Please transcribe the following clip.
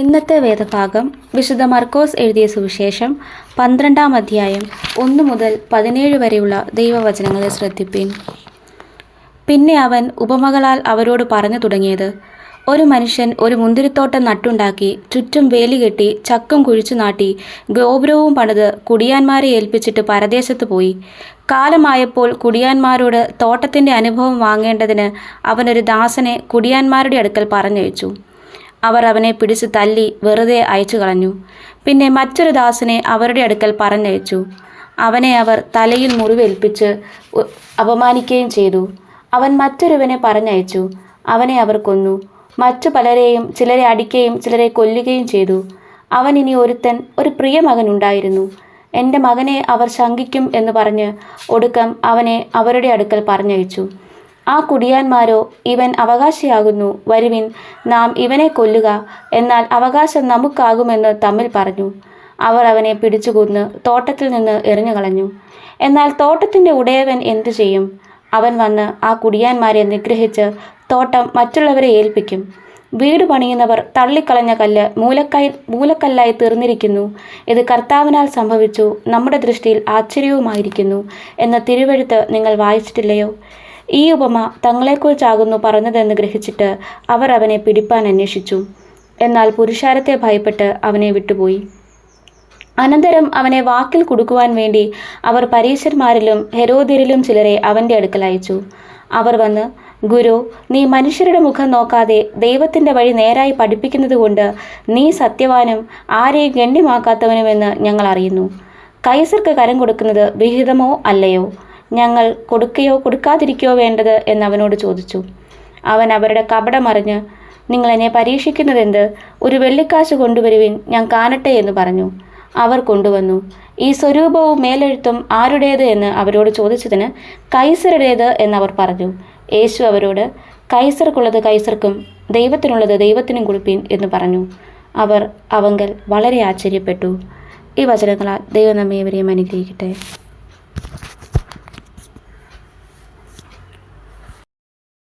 ഇന്നത്തെ വേദഭാഗം വിശുദ്ധ മർക്കോസ് എഴുതിയ സുവിശേഷം പന്ത്രണ്ടാം അധ്യായം ഒന്നു മുതൽ പതിനേഴ് വരെയുള്ള ദൈവവചനങ്ങളെ ശ്രദ്ധിപ്പിൻ. പിന്നെ അവൻ ഉപമകളാൽ അവരോട് പറഞ്ഞു തുടങ്ങിയത് ഒരു മനുഷ്യൻ ഒരു മുന്തിരിത്തോട്ടം നട്ടുണ്ടാക്കി ചുറ്റും വേലി കെട്ടി ചക്കും കുഴിച്ചു നാട്ടി ഗോപുരവും പണിത് കുടിയാന്മാരെ ഏൽപ്പിച്ചിട്ട് പരദേശത്ത് പോയി. കാലമായപ്പോൾ കുടിയാന്മാരോട് തോട്ടത്തിന്റെ അനുഭവം വാങ്ങേണ്ടതിന് അവനൊരു ദാസനെ കുടിയാന്മാരുടെ അടുക്കൽ പറഞ്ഞയച്ചു. അവർ അവനെ പിടിച്ച് തല്ലി വെറുതെ അയച്ചു കളഞ്ഞു. പിന്നെ മറ്റൊരു ദാസനെ അവരുടെ അടുക്കൽ പറഞ്ഞയച്ചു. അവനെ അവർ തലയിൽ മുറിവേൽപ്പിച്ച് അപമാനിക്കുകയും ചെയ്തു. അവൻ മറ്റൊരുവനെ പറഞ്ഞയച്ചു. അവനെ അവർ കൊന്നു. മറ്റു പലരെയും ചിലരെ അടിക്കുകയും ചിലരെ കൊല്ലുകയും ചെയ്തു. അവൻ ഇനി ഒരുത്തൻ ഒരു പ്രിയ മകൻ ഉണ്ടായിരുന്നു. എന്റെ മകനെ അവർ ശങ്കിക്കും എന്ന് പറഞ്ഞ് ഒടുക്കം അവനെ അവരുടെ അടുക്കൽ പറഞ്ഞയച്ചു. ആ കുടിയാന്മാരോ ഇവൻ അവകാശിയാകുന്നു. വരുവിൻ നാം ഇവനെ കൊല്ലുക. എന്നാൽ അവകാശം നമുക്കാകുമെന്ന് തമ്മിൽ പറഞ്ഞു. അവർ അവനെ പിടിച്ചുകൊന്ന് തോട്ടത്തിൽ നിന്ന് എറിഞ്ഞു കളഞ്ഞു എന്നാൽ തോട്ടത്തിന്റെ ഉടയവൻ എന്തു ചെയ്യും? അവൻ വന്ന് ആ കുടിയാന്മാരെ നിഗ്രഹിച്ച് തോട്ടം മറ്റുള്ളവരെ ഏൽപ്പിക്കും. വീട് പണിയുന്നവർ തള്ളിക്കളഞ്ഞ കല്ല് മൂലക്കായി മൂലക്കല്ലായി തീർന്നിരിക്കുന്നു. ഇത് കർത്താവിനാൽ സംഭവിച്ചു. നമ്മുടെ ദൃഷ്ടിയിൽ ആശ്ചര്യവുമായിരിക്കുന്നു. എന്ന തിരുവഴുത്ത് നിങ്ങൾ വായിച്ചിട്ടില്ലയോ? ഈ ഉപമ തങ്ങളെക്കുറിച്ചാകുന്നു പറഞ്ഞതെന്ന് ഗ്രഹിച്ചിട്ട് അവർ അവനെ പിടിപ്പാൻ അന്വേഷിച്ചു. എന്നാൽ പുരുഷാരത്തെ ഭയപ്പെട്ട് അവനെ വിട്ടുപോയി. അനന്തരം അവനെ വാക്കിൽ കൊടുക്കുവാൻ വേണ്ടി അവർ പരീശന്മാരിലും ഹെരോദ്യരിലും ചിലരെ അവന്റെ അടുക്കൽ അയച്ചു. അവർ വന്ന് ഗുരു നീ മനുഷ്യരുടെ മുഖം നോക്കാതെ ദൈവത്തിന്റെ വഴി നേരായി പഠിപ്പിക്കുന്നതുകൊണ്ട് നീ സത്യവാനും ആരെയും ഗണ്യമാക്കാത്തവനുമെന്ന് ഞങ്ങൾ അറിയുന്നു. കൈസർക്ക് കരം കൊടുക്കുന്നത് വിഹിതമോ അല്ലയോ? ഞങ്ങൾ കൊടുക്കുകയോ കൊടുക്കാതിരിക്കുകയോ വേണ്ടത് എന്ന് അവനോട് ചോദിച്ചു. അവൻ അവരുടെ കപടമറിഞ്ഞ് നിങ്ങൾ എന്നെ പരീക്ഷിക്കുന്നതെന്ത്? ഒരു വെള്ളിക്കാശ് കൊണ്ടുവരുവിൻ ഞാൻ കാണട്ടെ എന്ന് പറഞ്ഞു. അവർ കൊണ്ടുവന്നു. ഈ സ്വരൂപവും മേലെഴുത്തും ആരുടേത് എന്ന് അവരോട് ചോദിച്ചതിന് കൈസറുടേത് എന്നവർ പറഞ്ഞു. യേശു അവരോട് കൈസർക്കുള്ളത് കൈസർക്കും ദൈവത്തിനുള്ളത് ദൈവത്തിനും കുളിപ്പീൻ എന്ന് പറഞ്ഞു. അവർ അവങ്കൽ വളരെ ആശ്ചര്യപ്പെട്ടു. ഈ വചനങ്ങളാൽ ദൈവം നമ്മെ ഇവരെയും അനുഗ്രഹിക്കട്ടെ.